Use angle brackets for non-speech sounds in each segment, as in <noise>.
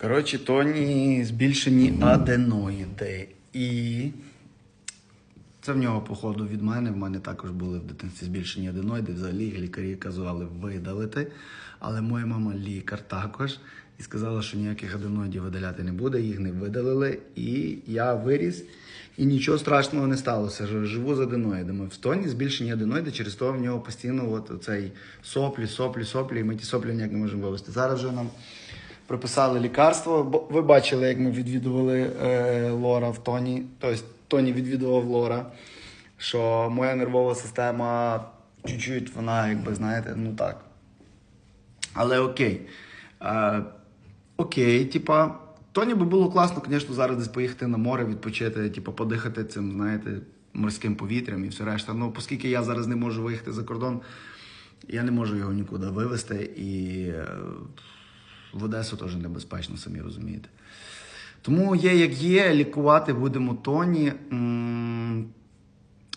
Коротше, Тоні збільшені аденоїди. І це в нього, походу, від мене. В мене також були в дитинстві збільшені аденоїди. Взагалі лікарі казали видалити. Але моя мама лікар також. І сказала, що ніяких аденоїдів видаляти не буде, їх не видалили. І я виріс, і нічого страшного не сталося. Живу з аденоїдами. В тоні збільшені аденоїди, через то в нього постійно от цей соплі, соплі, соплі, і ми ті соплі ніяк не можемо вивести. Зараз вже нам прописали лікарство. Бо ви бачили, як ми відвідували е, Лора в Тоні. Тобто Тоні відвідував Лора, що моя нервова система чуть-чуть, вона, якби, знаєте, ну так. Але окей. Е, окей, типа, Тоні би було класно, звісно, зараз десь поїхати на море, відпочити, типу, подихати цим, знаєте, морським повітрям і все решта. Ну, оскільки я зараз не можу виїхати за кордон, я не можу його нікуди вивезти і е, в Одесу теж небезпечно, самі розумієте. Тому є як є, лікувати будемо Тоні.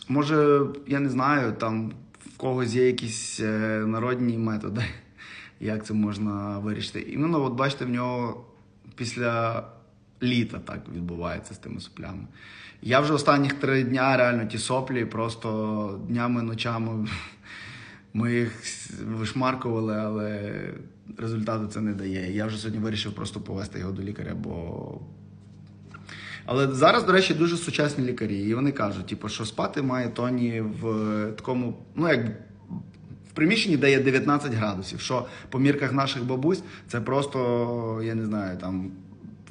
Може, я не знаю, там в когось є якісь е, народні методи, <laughs> як це можна вирішити. Іменно, от бачите, в нього після літа так відбувається з тими соплями. Я вже останніх три дня реально ті соплі, просто днями, ночами <laughs> ми їх вишмаркували, але результату це не дає. Я вже сьогодні вирішив просто повести його до лікаря, бо але зараз, до речі, дуже сучасні лікарі. І вони кажуть, типу, що спати має Тоні в такому, ну як в приміщенні, де є 19 градусів. Що по мірках наших бабусь це просто, я не знаю, там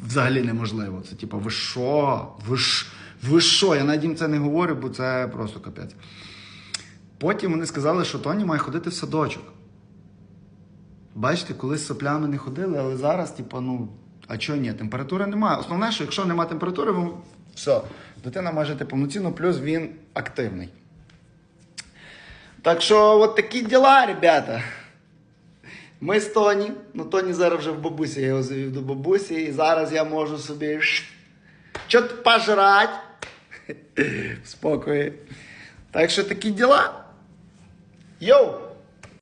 взагалі неможливо. Це типу, ви що? Ви ж ви що? Я навіть їм це не говорю, бо це просто капець. Потім вони сказали, що Тоні має ходити в садочок. Бачите, колись соплями не ходили, але зараз, типу, ну, а чого ні? Температури немає. Основне, що якщо немає температури, ви- все, дитина має жити повноцінно, плюс він активний. Так що, от такі діла, ребята. Ми з Тоні. Ну, Тоні зараз вже в бабусі, я його завів до бабусі, і зараз я можу собі чот пожрать. <laughs> В спокої. Так що такі діла. Йоу!